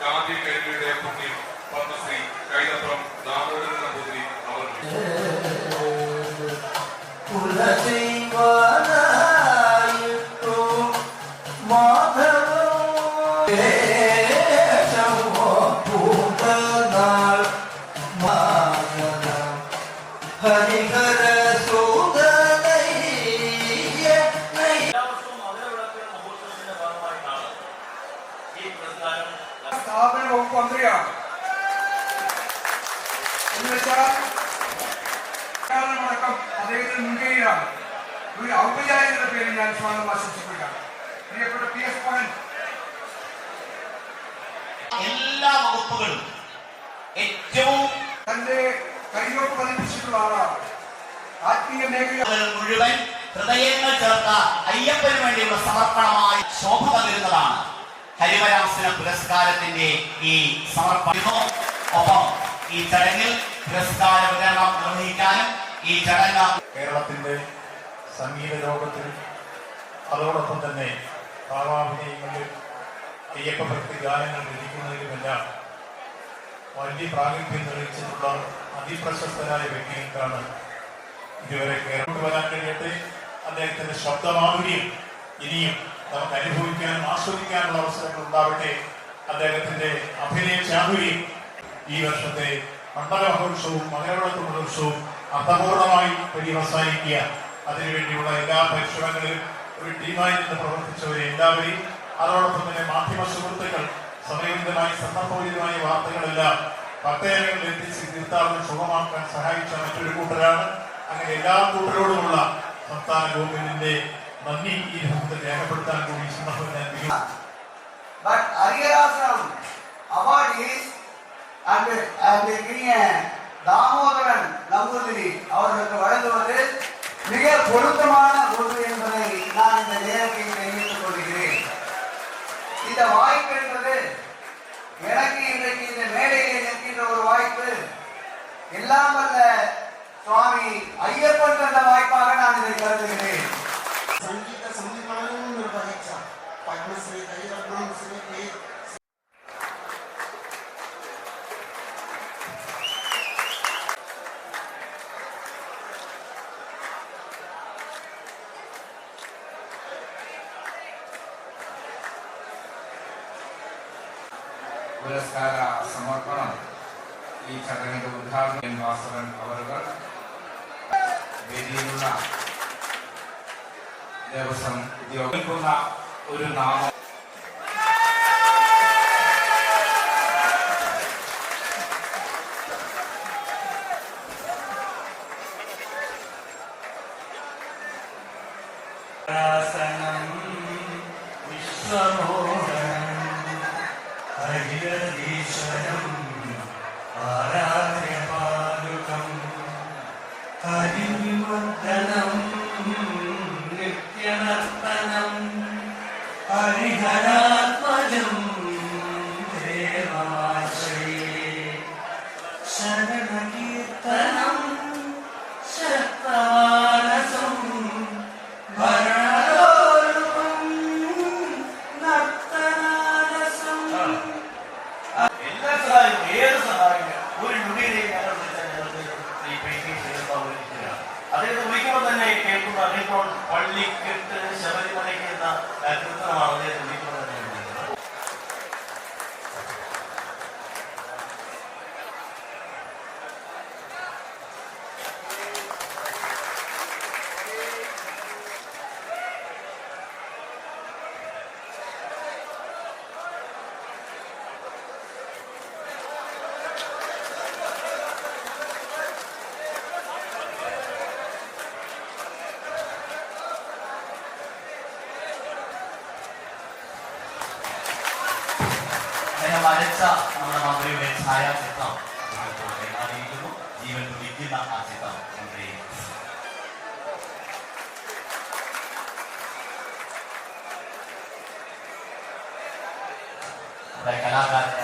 ഗാന്ധി കരുവിയുടെ പുണ്യം പത്മശ്രീ കൈതപ്പുറം ദാമോദരൻ നമ്പൂതിരി ഹരിഹര ഈ പുരസ്കാരം സ്ഥാപന വകുപ്പ് മന്ത്രിയാണ്. എന്നുവെച്ചാൽ അടക്കം അദ്ദേഹത്തിന് മുൻകൈയിലാണ്. ഒരു ഔപചാരികത പേരിൽ ഞാൻ സ്വാഗതം ആശംസിക്കുകയാണ്. പ്രിയപ്പെട്ട പി എസ് എല്ലാ വകുപ്പുകളും ഏറ്റവും തന്റെ കൈയോട്ട് പതിപ്പിച്ചിട്ടുള്ള ആളാണ്. ആത്മീയ മേഖല മുഴുവൻ ഹൃദയങ്ങൾ ചേർത്ത അയ്യപ്പന് വേണ്ടിയുള്ള സമർപ്പണമായി ശോഭ ഹരിവരാസന പുരസ്കാരത്തിന്റെ ഈ സമർപ്പിക്കുന്നു ഒപ്പം ഈ ചടങ്ങിൽ പുരസ്കാര വിതരണം നിർവഹിക്കാനും ഈ ചടങ്ങ് കേരളത്തിന്റെ സംഗീത ലോകത്തിൽ അതോടൊപ്പം തന്നെ ഭാവാഭിനയങ്ങളിൽ അയ്യപ്പഭക്തി ഗാനങ്ങൾ രചിക്കുന്നതിലുമെല്ലാം വലിയ പ്രാഗൽഭ്യം തെളിയിച്ചിട്ടുള്ള അതിപ്രശസ്തരായ വ്യക്തികൾക്കാണ് ഇതുവരെ കേരളത്തിൽ വരാൻ കഴിയട്ടെ. അദ്ദേഹത്തിന്റെ ശബ്ദമാധുര്യം ഇനിയും നമുക്ക് അനുഭവിക്കാനും ആസ്വദിക്കാനുള്ള അവസരങ്ങൾ ഉണ്ടാവട്ടെ. അദ്ദേഹത്തിന്റെ അഭിനയ ചാതുര്യം ഈ വർഷത്തെ മണ്ഡല മഹോത്സവവും മകരവിളക്ക് മഹോത്സവവും അർത്ഥപൂർണമായി പര്യവസാനിക്കുക. അതിനുവേണ്ടിയുള്ള എല്ലാ പരിശ്രമങ്ങളിലും ഒരു ടീമായി നിന്ന് പ്രവർത്തിച്ചവരെ എല്ലാവരെയും അതോടൊപ്പം തന്നെ മാധ്യമ സുഹൃത്തുക്കൾ സമയബന്ധിതമായി സന്ദർഭോചിതമായ വാർത്തകളെല്ലാം പത്തേരങ്ങളിൽ എത്തിച്ച് തീർത്ഥാടനം സുഖമാക്കാൻ സഹായിച്ച മറ്റൊരു കൂട്ടരാണ്. അങ്ങനെ എല്ലാ കൂട്ടരോടുമുള്ള സംസ്ഥാന ഗവൺമെന്റിന്റെ നന്ദി ഈ രൂപത്തിൽ രേഖപ്പെടുത്താൻ കൂടി ഈ സന്ദർഭം ഞാൻ വിനിയോഗിക്കുന്നു. But Ariyarasam award is and and இனிய தாமோதரன் நம்பூதிரி அவர்களுக்கு வழங்குவது மிக பொருத்தமான ஒன்று என்பதை நான் இந்த நேரத்தில் தெரிவித்துக் கொள்கிறேன் இந்த வாய்ப்பு என்பது எனக்கு இன்றைக்கு இந்த மேடையில் நிற்கின்ற ஒரு வாய்ப்பு எல்லாம் வல்ல சுவாமி ஐயப்பன் தந்த வாய்ப்பாக நான் പുരസ്കാര സമർപ്പണം ഈ ചടങ്ങിന്റെ ഉദ്ഘാടനം എൻ വാസവൻ അവറുകൾ വേദിയിലുള്ള ദേവസ്വം ഉദ്യോഗിക്കുന്ന ഒരു നാമം ശാസനം വിശ്വമോഹനം ഹരിഹരീശ്വരം ആരാധ്യപാലുകം ഹരിമുദ്ദനം നിത്യനർത്തനം അങ്ങനെ വരച്ച നമ്മുടെ മന്ത്രിയുടെ ഛായാചിത്രം ഇപ്പോൾ കൈമാറിയിരിക്കുന്നു ജീവൻ തുടിക്കുന്ന ആ ചിത്രം മന്ത്രി നമ്മുടെ കലാകാരന് സ്നേഹം